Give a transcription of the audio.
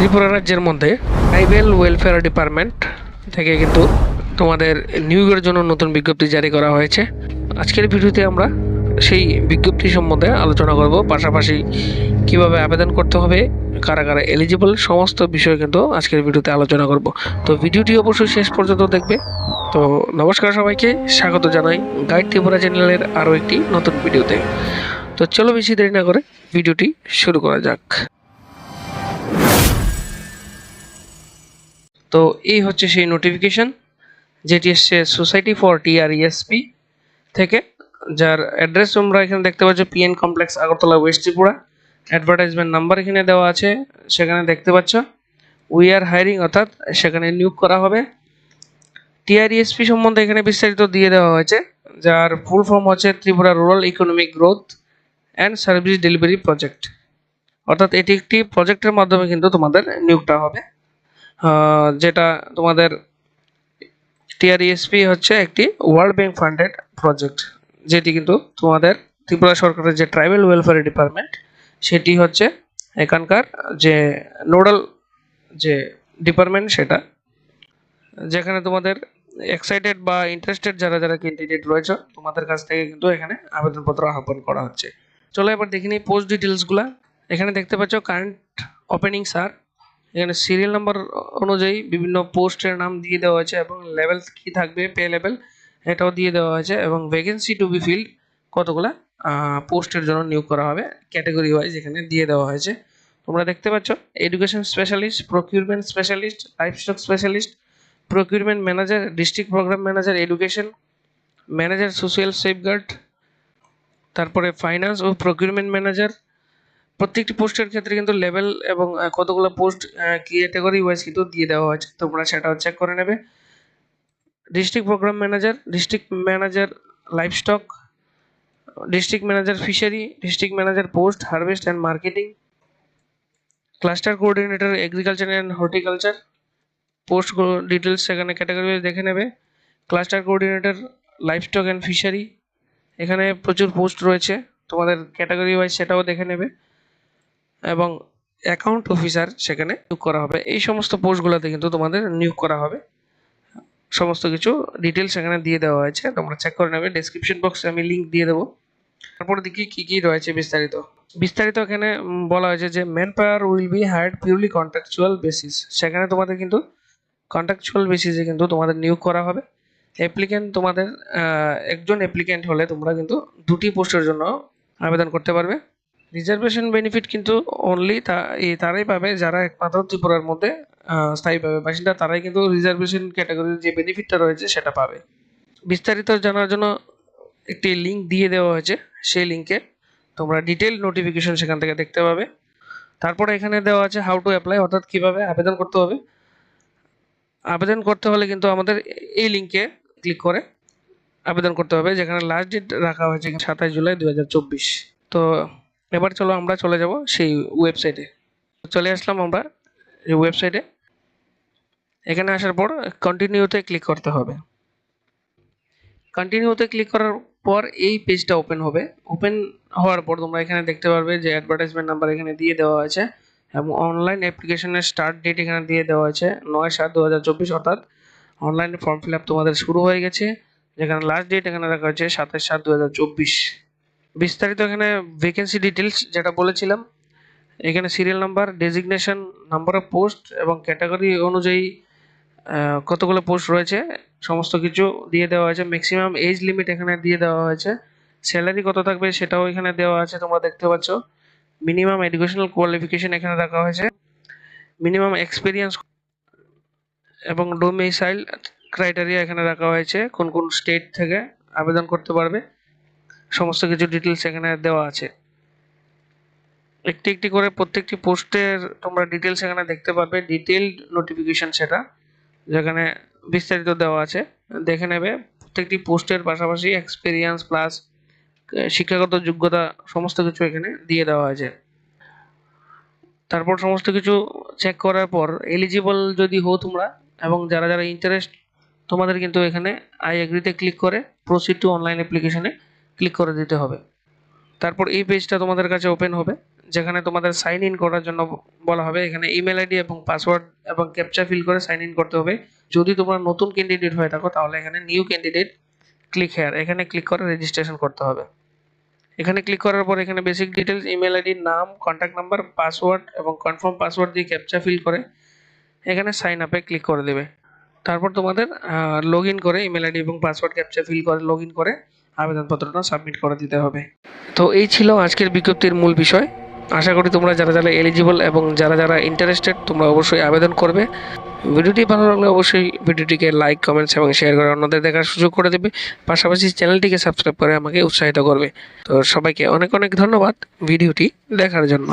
ত্রিপুরা রাজ্যের মধ্যে tribal welfare department থেকে কিন্তু তোমাদের নিয়োগের জন্য নতুন বিজ্ঞপ্তি জারি করা হয়েছে। আজকের ভিডিওতে আমরা সেই বিজ্ঞপ্তি সম্বন্ধে আলোচনা করব, পাশাপাশি কীভাবে আবেদন করতে হবে কারা কারা এলিজিবল সমস্ত বিষয় কিন্তু আজকের ভিডিওতে আলোচনা করব। তো ভিডিওটি অবশ্যই শেষ পর্যন্ত দেখবে। তো নমস্কার সবাইকে, স্বাগত জানাই গাইড ত্রিপুরা চ্যানেলের আরও একটি নতুন ভিডিওতে। তো চলো বেশি দেরি না করে ভিডিওটি শুরু করা যাক। তো এই হচ্ছে সেই নোটিফিকেশন যেটি এসছে সোসাইটি ফর টিআরইএসপি থেকে, যার অ্যাড্রেস তোমরা এখানে দেখতে পাচ্ছ PN complex Agartala west Tripura. Advertisement number এখানে দেওয়া আছে, সেখানে দেখতে পাচ্ছ উই আর হায়ারিং অর্থাৎ সেখানে নিয়োগ করা হবে। টিআরইএসপি সম্বন্ধে এখানে বিস্তারিত দিয়ে দেওয়া হয়েছে, যার ফুল ফর্ম হচ্ছে Tripura rural economic growth and service delivery project অর্থাৎ এটি একটি প্রজেক্টের মাধ্যমে কিন্তু তোমাদের নিয়োগটা হবে। যেটা তোমাদের টিআরইএসপি হচ্ছে একটি ওয়ার্ল্ড ব্যাংক ফান্ডেড প্রজেক্ট যেটি কিন্তু তোমাদের ত্রিপুরা সরকারের যে ট্রাইবেল ওয়েলফেয়ার ডিপার্টমেন্ট সেটি হচ্ছে এখানকার যে নোডাল যে ডিপার্টমেন্ট সেটা, যেখানে তোমাদের এক্সাইটেড বা ইন্টারেস্টেড যারা যারা ক্যান্ডিডেট রয়েছে, তোমাদের কাছ থেকে কিন্তু এখানে আবেদনপত্র আহ্বান করা হচ্ছে। চলো এবার দেখে নিই পোস্ট ডিটেলসগুলো এখানে দেখতে পাচ্ছ কারেন্ট ওপেনিং স্যার এখানে সিরিয়াল নাম্বার অনুযায়ী বিভিন্ন পোস্টের নাম দিয়ে দেওয়া হয়েছে এবং লেভেল কি থাকবে পে লেভেল এটাও দিয়ে দেওয়া হয়েছে এবং ভ্যাকেন্সি টু বি ফিল্ড কতগুলা পোস্টের জন্য নিয়োগ করা হবে ক্যাটাগরি ওয়াইজ এখানে দিয়ে দেওয়া হয়েছে। তোমরা দেখতে পাচ্ছ education specialist procurement specialist livestock specialist procurement manager district programme manager education manager social safeguard তারপরে ফাইন্যান্স ও প্রকিউরমেন্ট ম্যানেজার প্রত্যেকটি পোস্টের ক্ষেত্রে কিন্তু লেভেল এবং কতগুলো পোস্ট ক্যাটাগরি ওয়াইজ কিন্তু দিয়ে দেওয়া হয়েছে। তোমরা সেটাও চেক করে নেবে। District programme manager district manager livestock district manager fishery district manager post harvest and marketing cluster coordinator agriculture and horticulture post details সেখানে ক্যাটাগরি ওয়াইজ দেখে নেবে। Cluster coordinator livestock and fishery এখানে প্রচুর পোস্ট রয়েছে। তোমাদের category wise সেটাও দেখে নেবে। এবং অ্যাকাউন্ট অফিসার সেখানে নিয়োগ করা হবে। এই সমস্ত পোস্টগুলোতে কিন্তু তোমাদের নিয়োগ করা হবে। সমস্ত কিছু ডিটেলস সেখানে দিয়ে দেওয়া হয়েছে। তোমরা চেক করে নেবে। ডেসক্রিপশন বক্সে আমি লিংক দিয়ে দেবো। তারপরে দেখি কি কি রয়েছে বিস্তারিত। বিস্তারিত এখানে বলা হয়েছে যে man power will be hired purely contractual basis সেখানে তোমাদের কিন্তু কন্ট্রাকচুয়াল বেসিসে কিন্তু তোমাদের নিয়োগ করা হবে। অ্যাপ্লিকেন্ট তোমাদের একজন অ্যাপ্লিকেন্ট হলে তোমরা কিন্তু দুটি পোস্টের জন্য আবেদন করতে পারবে। রিজার্ভেশন বেনিফিট কিন্তু অনলি তারাই পাবে, যারা একমাত্র ত্রিপুরার মধ্যে স্থায়ীভাবে বাসিন্দা তারাই কিন্তু রিজার্ভেশন ক্যাটাগরির যে বেনিফিটটা রয়েছে, সেটা পাবে। বিস্তারিত জানার জন্য একটি লিঙ্ক দিয়ে দেওয়া হয়েছে, সেই লিঙ্কে তোমরা ডিটেল নোটিফিকেশন সেখান থেকে দেখতে পাবে। তারপরে এখানে দেওয়া আছে হাউ টু অ্যাপ্লাই অর্থাৎ কীভাবে আবেদন করতে হবে। আবেদন করতে হলে কিন্তু আমাদের এই লিংকে ক্লিক করে আবেদন করতে হবে, যেখানে লাস্ট ডেট রাখা হয়েছে সাতাশ জুলাই দু হাজার চব্বিশ। তো এবার চলো আমরা চলে যাব সেই ওয়েবসাইটে চলে আসলাম আমরা এই ওয়েবসাইটে এখানে আসার পর কন্টিনিউতে ক্লিক করতে হবে। কন্টিনিউতে ক্লিক করার পর এই পেজটা ওপেন হবে। ওপেন হওয়ার পর তোমরা এখানে দেখতে পারবে যে অ্যাডভার্টাইজমেন্ট নাম্বার এখানে দিয়ে দেওয়া আছে এবং অনলাইন অ্যাপ্লিকেশনের স্টার্ট ডেট এখানে দিয়ে দেওয়া আছে নয় সাত দু অর্থাৎ অনলাইন ফর্ম ফিল আপ তোমাদের শুরু হয়ে গেছে। যেখানে লাস্ট ডেট এখানে রাখা হয়েছে সাতাশ সাত দু হাজার চব্বিশ। বিস্তারিত এখানে ভ্যাকেন্সি ডিটেলস যেটা বলেছিলাম, এখানে serial number designation number of post এবং ক্যাটাগরি অনুযায়ী কতগুলো পোস্ট রয়েছে, সমস্ত কিছু দিয়ে দেওয়া হয়েছে। ম্যাক্সিমাম এজ লিমিট এখানে দিয়ে দেওয়া হয়েছে। স্যালারি কত থাকবে সেটাও এখানে দেওয়া আছে, তোমরা দেখতে পাচ্ছ। মিনিমাম এডুকেশনাল কোয়ালিফিকেশন এখানে রাখা হয়েছে। মিনিমাম এক্সপিরিয়েন্স এবং ডোমিসাইল ক্রাইটেরিয়া এখানে রাখা হয়েছে, কোন কোন স্টেট থেকে আবেদন করতে পারবে। সমস্ত কিছু ডিটেলস এখানে দেওয়া আছে। একটি একটি করে প্রত্যেকটি পোস্টের তোমরা ডিটেলস এখানে দেখতে পারবে ডিটেলড নোটিফিকেশন সেটা, যেখানে বিস্তারিত দেওয়া আছে। দেখে নেবে, প্রত্যেকটি পোস্টের পাশাপাশি এক্সপিরিয়েন্স প্লাস শিক্ষাগত যোগ্যতা সমস্ত কিছু এখানে দিয়ে দেওয়া আছে। তারপর সমস্ত কিছু চেক করার পর এলিজিবল যদি হো তোমরা, এবং যারা যারা ইন্টারেস্ট তোমাদের কিন্তু এখানে আই এগ্রিতে ক্লিক করে প্রসিড টু অনলাইন অ্যাপ্লিকেশনে ক্লিক করে দিতে হবে। তারপর এই পেজটা তোমাদের কাছে ওপেন হবে, যেখানে তোমাদের সাইন ইন করার জন্য বলা হবে। এখানে ইমেল আইডি এবং পাসওয়ার্ড এবং ক্যাপচা ফিল করে সাইন ইন করতে হবে। যদি তোমরা নতুন ক্যান্ডিডেট হয়ে থাকো, তাহলে এখানে নিউ ক্যান্ডিডেট ক্লিক হেয়ার এখানে ক্লিক করে রেজিস্ট্রেশন করতে হবে। এখানে ক্লিক করার পর এখানে বেসিক ডিটেলস ইমেল আইডির নাম কন্ট্যাক্ট নাম্বার পাসওয়ার্ড এবং কনফার্ম পাসওয়ার্ড দিয়ে ক্যাপচা ফিল করে এখানে সাইন আপে ক্লিক করে দেবে। তারপর তোমাদের লগ করে ইমেল আইডি এবং পাসওয়ার্ড ক্যাপচা ফিল করে লগ করে আবেদনপত্রটা সাবমিট করে দিতে হবে। তো এই ছিল আজকের বিজ্ঞপ্তির মূল বিষয়। আশা করি তোমরা যারা যারা এলিজিবল এবং যারা যারা ইন্টারেস্টেড তোমরা অবশ্যই আবেদন করবে। ভিডিওটি ভালো লাগলে অবশ্যই ভিডিওটিকে লাইক কমেন্টস এবং শেয়ার করে অন্যদের দেখার সুযোগ করে দেবে। পাশাপাশি চ্যানেলটিকে সাবস্ক্রাইব করে আমাকে উৎসাহিত করবে। তো সবাইকে অনেক অনেক ধন্যবাদ ভিডিওটি দেখার জন্য।